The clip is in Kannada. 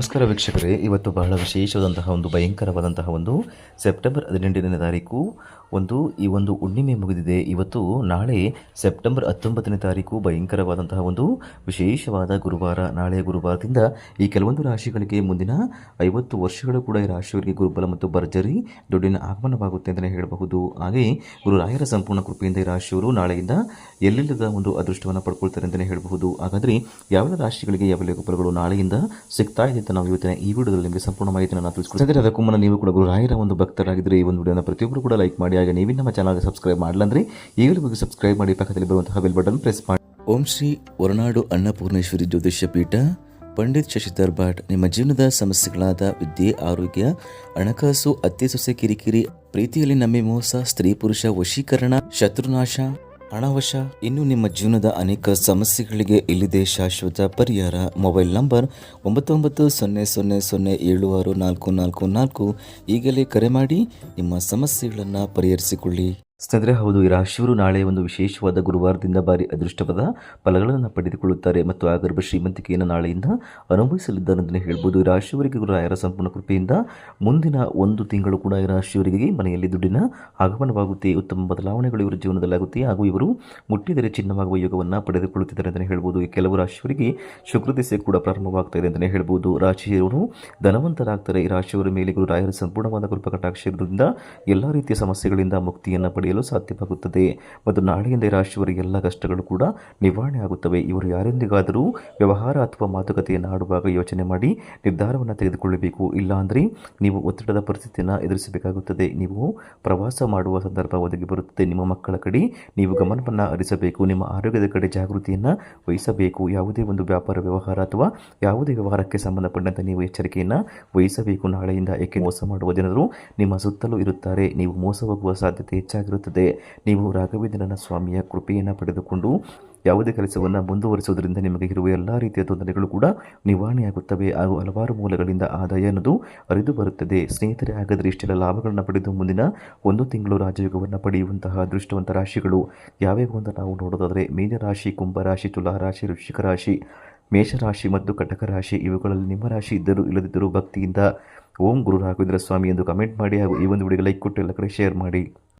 ನಮಸ್ಕಾರ ವೀಕ್ಷಕರೇ. ಇವತ್ತು ಬಹಳ ವಿಶೇಷವಾದಂತಹ ಒಂದು ಭಯಂಕರವಾದಂತಹ ಒಂದು ಸೆಪ್ಟೆಂಬರ್ ಹದಿನೆಂಟನೇ ತಾರೀಕು. ಒಂದು, ಈ ಒಂದು ಹುಣ್ಣಿಮೆ ಮುಗಿದಿದೆ. ಇವತ್ತು ನಾಳೆ ಸೆಪ್ಟೆಂಬರ್ ಹತ್ತೊಂಬತ್ತನೇ ತಾರೀಕು ಭಯಂಕರವಾದಂತಹ ಒಂದು ವಿಶೇಷವಾದ ಗುರುವಾರ. ನಾಳೆ ಗುರುವಾರದಿಂದ ಈ ಕೆಲವೊಂದು ರಾಶಿಗಳಿಗೆ ಮುಂದಿನ ಐವತ್ತು ವರ್ಷಗಳು ಕೂಡ ಈ ರಾಶಿಗಳಿಗೆ ಗುರುಬಲ ಮತ್ತು ಭರ್ಜರಿ ದುಡ್ಡಿನ ಆಗಮನವಾಗುತ್ತೆ ಅಂತಲೇ ಹೇಳಬಹುದು. ಹಾಗೆ ಗುರುರಾಯರ ಸಂಪೂರ್ಣ ಕೃಪೆಯಿಂದ ಈ ರಾಶಿಯವರು ನಾಳೆಯಿಂದ ಎಲ್ಲಿಲ್ಲದ ಒಂದು ಅದೃಷ್ಟವನ್ನು ಪಡ್ಕೊಳ್ತಾರೆ ಅಂತಲೇ ಹೇಳಬಹುದು. ಹಾಗಾದರೆ ಯಾವೆಲ್ಲ ರಾಶಿಗಳಿಗೆ ಯಾವೆಲ್ಲ ಗೊಬ್ಬರಗಳು ನಾಳೆಯಿಂದ ಸಿಗ್ತಾ ಇದೆ ನಾವು ಇವತ್ತಿನ ಈ ವಿಡಿಯೋದಲ್ಲಿ ನಿಮಗೆ ಸಂಪೂರ್ಣ ಮಾಹಿತಿಯನ್ನು ನಾನು ತಿಳಿಸ್ಕೊಡ್ತೀನಿ. ಅದಕ್ಕೂ ಮುನ್ನ ನೀವು ಕೂಡ ಗುರು ರಾಯರ ಒಂದು ಭಕ್ತರಾಗಿದ್ದರೆ ಈ ಒಂದು ವಿಡಿಯೋನ ಪ್ರತಿಯೊಬ್ಬರು ಕೂಡ ಲೈಕ್ ಮಾಡಿ, ಹಾಗೆ ನೀವು ನಮ್ಮ ಚಾನಲ್ಗೆ ಸಬ್ಸ್ಕ್ರೈಬ್ ಮಾಡಲಂದ್ರೆ ಈಗಲೂ ಬಗ್ಗೆ ಸಬ್ಸ್ಕ್ರೈಬ್ ಮಾಡಿ ಪಕ್ಕದಲ್ಲಿ ಬರುವಂತಹ ಬೆಲ್ ಬಟನ್ ಪ್ರೆಸ್ ಮಾಡಿ. ಓಂ ಶ್ರೀ ಹೊರನಾಡು ಅನ್ನಪೂರ್ಣೇಶ್ವರಿ ಜ್ಯೋತಿಷ್ಯ ಪೀಠ, ಪಂಡಿತ್ ಶಶಿಧರ್ ಭಟ್ ನಿಮ್ಮ ಜೀವನದ ಸಮಸ್ಯೆಗಳಾದ ವಿದ್ಯೆ, ಆರೋಗ್ಯ, ಹಣಕಾಸು ಅತ್ತೆ ಸೊಸೆ ಕಿರಿಕಿರಿ, ಪ್ರೀತಿಯಲ್ಲಿ ನಮ್ಮಿ ಮೋಸ, ಸ್ತ್ರೀ ಪುರುಷ ವಶೀಕರಣ, ಶತ್ರುನಾಶ ಹಣವಶ ಇನ್ನು ನಿಮ್ಮ ಜೀವನದ ಅನೇಕ ಸಮಸ್ಯೆಗಳಿಗೆ ಇಲ್ಲಿದೆ ಶಾಶ್ವತ ಪರಿಹಾರ. ಮೊಬೈಲ್ ನಂಬರ್ ಒಂಬತ್ತು ಒಂಬತ್ತು ಸೊನ್ನೆ ಸೊನ್ನೆ ಸೊನ್ನೆ ಏಳು ಆರು ನಾಲ್ಕು ನಾಲ್ಕು ನಾಲ್ಕು. ಈಗಲೇ ಕರೆ ಮಾಡಿ ನಿಮ್ಮ ಸಮಸ್ಯೆಗಳನ್ನು ಪರಿಹರಿಸಿಕೊಳ್ಳಿ. ಸ್ನೇಹಿತರೆ, ಹೌದು, ಈ ರಾಶಿಯವರು ನಾಳೆ ಒಂದು ವಿಶೇಷವಾದ ಗುರುವಾರದಿಂದ ಭಾರಿ ಅದೃಷ್ಟವಾದ ಫಲಗಳನ್ನು ಪಡೆದುಕೊಳ್ಳುತ್ತಾರೆ ಮತ್ತು ಆಗರ್ಭ ಶ್ರೀಮಂತಿಕೆಯನ್ನು ನಾಳೆಯಿಂದ ಅನುಭವಿಸಲಿದ್ದಾರೆ ಅಂತಲೇ ಹೇಳ್ಬೋದು. ಈ ರಾಶಿಯವರಿಗೆ ಗುರು ರಾಯರ ಸಂಪೂರ್ಣ ಕೃಪೆಯಿಂದ ಮುಂದಿನ ಒಂದು ತಿಂಗಳು ಕೂಡ ಈ ರಾಶಿಯವರಿಗೆ ಮನೆಯಲ್ಲಿ ದುಡ್ಡಿನ ಆಗಮನವಾಗುತ್ತೆ. ಉತ್ತಮ ಬದಲಾವಣೆಗಳು ಇವರ ಜೀವನದಲ್ಲಾಗುತ್ತೆ. ಹಾಗೂ ಇವರು ಮುಟ್ಟಿದರೆ ಚಿನ್ನವಾಗುವ ಯೋಗವನ್ನು ಪಡೆದುಕೊಳ್ಳುತ್ತಿದ್ದಾರೆ ಅಂತಲೇ ಹೇಳ್ಬೋದು ಕೆಲವು ರಾಶಿಯವರಿಗೆ ಶುಕ್ರದಿಸೆ ಕೂಡ ಪ್ರಾರಂಭವಾಗ್ತಾ ಇದೆ ಅಂತಲೇ ಹೇಳ್ಬೋದು. ರಾಶಿಯವರು ಧನವಂತರಾಗ್ತಾರೆ. ಈ ರಾಶಿಯವರ ಮೇಲೆ ಗುರು ರಾಯರ ಸಂಪೂರ್ಣವಾದ ಕೃಪಾ ಕಟಾಕ್ಷ ಇರುವುದರಿಂದ ಎಲ್ಲ ರೀತಿಯ ಸಮಸ್ಯೆಗಳಿಂದ ಮುಕ್ತಿಯನ್ನು ಪಡೆಯಲು ಸಾಧ್ಯವಾಗುತ್ತದೆ. ಮತ್ತು ನಾಳೆಯಿಂದ ಈ ರಾಶಿಯವರ ಎಲ್ಲ ಕಷ್ಟಗಳು ಕೂಡ ನಿವಾರಣೆ ಆಗುತ್ತವೆ. ಇವರು ಯಾರೊಂದಿಗಾದರೂ ವ್ಯವಹಾರ ಅಥವಾ ಮಾತುಕತೆಯನ್ನು ಆಡುವಾಗ ಯೋಚನೆ ಮಾಡಿ ನಿರ್ಧಾರವನ್ನು ತೆಗೆದುಕೊಳ್ಳಬೇಕು. ಇಲ್ಲಾಂದರೆ ನೀವು ಒತ್ತಡದ ಪರಿಸ್ಥಿತಿಯನ್ನು ಎದುರಿಸಬೇಕಾಗುತ್ತದೆ. ನೀವು ಪ್ರವಾಸ ಮಾಡುವ ಸಂದರ್ಭ ಒದಗಿ ಬರುತ್ತದೆ. ನಿಮ್ಮ ಮಕ್ಕಳ ಕಡೆ ನೀವು ಗಮನವನ್ನು ಹರಿಸಬೇಕು. ನಿಮ್ಮ ಆರೋಗ್ಯದ ಕಡೆ ಜಾಗೃತಿಯನ್ನು ವಹಿಸಬೇಕು. ಯಾವುದೇ ಒಂದು ವ್ಯಾಪಾರ, ವ್ಯವಹಾರ ಅಥವಾ ಯಾವುದೇ ವ್ಯವಹಾರಕ್ಕೆ ಸಂಬಂಧಪಟ್ಟಂತೆ ನೀವು ಎಚ್ಚರಿಕೆಯನ್ನು ವಹಿಸಬೇಕು. ನಾಳೆಯಿಂದ ಏಕೆ ಮೋಸ ಮಾಡುವ ಜನರು ನಿಮ್ಮ ಸುತ್ತಲೂ ಇರುತ್ತಾರೆ. ನೀವು ಮೋಸ ಹೋಗುವ ಸಾಧ್ಯತೆ ಹೆಚ್ಚಾಗಿರುತ್ತದೆ ನೀವು ರಾಘವೇಂದ್ರನ ಸ್ವಾಮಿಯ ಕೃಪೆಯನ್ನು ಪಡೆದುಕೊಂಡು ಯಾವುದೇ ಕೆಲಸವನ್ನು ಮುಂದುವರಿಸುವುದರಿಂದ ನಿಮಗೆ ಇರುವ ಎಲ್ಲ ರೀತಿಯ ತೊಂದರೆಗಳು ಕೂಡ ನಿವಾರಣೆಯಾಗುತ್ತವೆ. ಹಾಗೂ ಹಲವಾರು ಮೂಲಗಳಿಂದ ಆದಾಯ ಅನ್ನೋದು ಅರಿದು ಬರುತ್ತದೆ. ಸ್ನೇಹಿತರೆ, ಹಾಗಾದರೆ ಇಷ್ಟೆಲ್ಲ ಲಾಭಗಳನ್ನು ಪಡೆದು ಮುಂದಿನ ಒಂದು ತಿಂಗಳು ರಾಜಯೋಗವನ್ನು ಪಡೆಯುವಂತಹ ಅದೃಷ್ಟವಂತ ರಾಶಿಗಳು ಯಾವ್ಯಾವು ಅಂತ ನಾವು ನೋಡೋದಾದರೆ ಮೀನರಾಶಿ ಕುಂಭರಾಶಿ ತುಲಾರಾಶಿ ವೃಶ್ಚಿಕ ರಾಶಿ ಮೇಷರಾಶಿ ಮತ್ತು ಕಟಕ ರಾಶಿ, ಇವುಗಳಲ್ಲಿ ನಿಮ್ಮ ರಾಶಿ ಇದ್ದರೂ ಇಲ್ಲದಿದ್ದರೂ ಭಕ್ತಿಯಿಂದ ಓಂ ಗುರು ರಾಘವೇಂದ್ರ ಸ್ವಾಮಿ ಎಂದು ಕಮೆಂಟ್ ಮಾಡಿ ಹಾಗೂ ಈ ಒಂದು ವಿಡಿಯೋಗೆ ಲೈಕ್ ಕೊಟ್ಟು ಎಲ್ಲ ಕಡೆ ಶೇರ್ ಮಾಡಿ.